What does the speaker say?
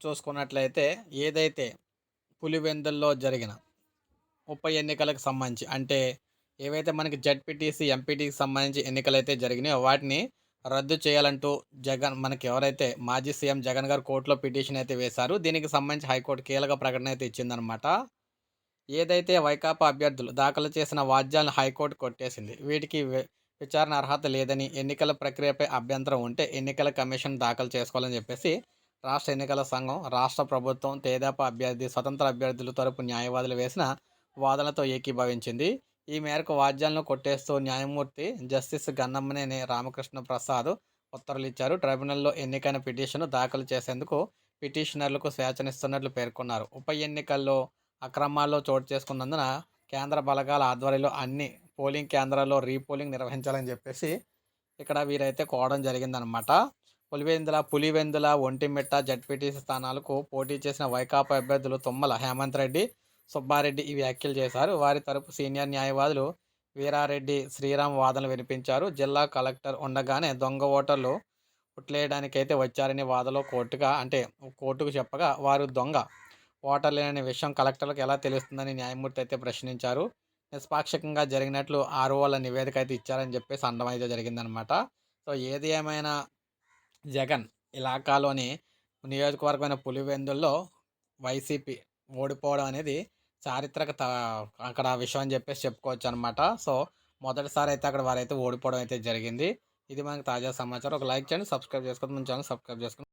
చూసుకున్నట్లయితే ఏదైతే పులివెందుల్లో జరిగిన ఉప ఎన్నికలకు సంబంధించి అంటే ఏవైతే మనకి జడ్పీటీసీ ఎంపీటీకి సంబంధించి ఎన్నికలు అయితే జరిగినాయో వాటిని రద్దు చేయాలంటూ జగన్ మనకి ఎవరైతే మాజీ సీఎం జగన్ గారు కోర్టులో పిటిషన్ అయితే వేశారు దీనికి సంబంధించి హైకోర్టు కీలక ప్రకటన అయితే ఇచ్చిందనమాట ఏదైతే వైకాపా అభ్యర్థులు దాఖలు చేసిన వాద్యాలను హైకోర్టు కొట్టేసింది వీటికి వి- విచారణ అర్హత లేదని ఎన్నికల ప్రక్రియపై అభ్యంతరం ఉంటే ఎన్నికల కమిషన్ దాఖలు చేసుకోవాలని చెప్పేసి రాష్ట్ర ఎన్నికల సంఘం రాష్ట్ర ప్రభుత్వం తేదాప అభ్యర్థి స్వతంత్ర అభ్యర్థుల తరపు న్యాయవాదులు వేసిన వాదనలతో ఏకీభవించింది. ఈ మేరకు వాద్యాలను కొట్టేస్తూ న్యాయమూర్తి జస్టిస్ గన్నమ్మనేని రామకృష్ణ ప్రసాద్ ఉత్తర్వులు ఇచ్చారు. ట్రైబ్యునల్లో ఎన్నికైన పిటిషన్ దాఖలు చేసేందుకు పిటిషనర్లకు స్వేచ్ఛనిస్తున్నట్లు పేర్కొన్నారు. ఉప ఎన్నికల్లో అక్రమాల్లో చోటు చేసుకున్నందున కేంద్ర బలగాల ఆధ్వర్యంలో అన్ని పోలింగ్ కేంద్రాల్లో రీపోలింగ్ నిర్వహించాలని చెప్పేసి ఇక్కడ వీరైతే కోవడం జరిగిందనమాట పులివెందుల పులివెందుల ఒంటిమిట్ట జడ్పీటీసీ స్థానాలకు పోటీ చేసిన వైకాపా అభ్యర్థులు తుమ్మల హేమంత్ రెడ్డి సుబ్బారెడ్డి ఈ వ్యాఖ్యలు చేశారు. వారి తరపు సీనియర్ న్యాయవాదులు వీరారెడ్డి శ్రీరామ్ వాదనలు వినిపించారు. జిల్లా కలెక్టర్ ఉండగానే దొంగ ఓటర్లు పుట్లేయడానికైతే వచ్చారని వాదలో కోర్టుగా అంటే కోర్టుకు చెప్పగా వారు దొంగ ఓటర్లేనని విషయం కలెక్టర్లకు ఎలా తెలుస్తుందని న్యాయమూర్తి అయితే ప్రశ్నించారు. నిష్పాక్షికంగా జరిగినట్లు ఆర్ఓల నివేదిక అయితే ఇచ్చారని చెప్పేసి అండం అయితే జరిగిందనమాట సో ఏది ఏమైనా జగన్ ఇలాకాలోని నియోజకవర్గమైన పులివెందుల్లో వైసీపీ ఓడిపోవడం అనేది చారిత్రక త- అక్కడ విషయం అని చెప్పేసి చెప్పుకోవచ్చు అనమాట సో మొదటిసారి అయితే అక్కడ వారైతే ఓడిపోవడం అయితే జరిగింది. ఇది మనకి తాజా సమాచారం. ఒక లైక్ చేయండి సబ్స్క్రైబ్ చేసుకోండి మన ఛానల్ సబ్స్క్రైబ్ చేసుకోండి.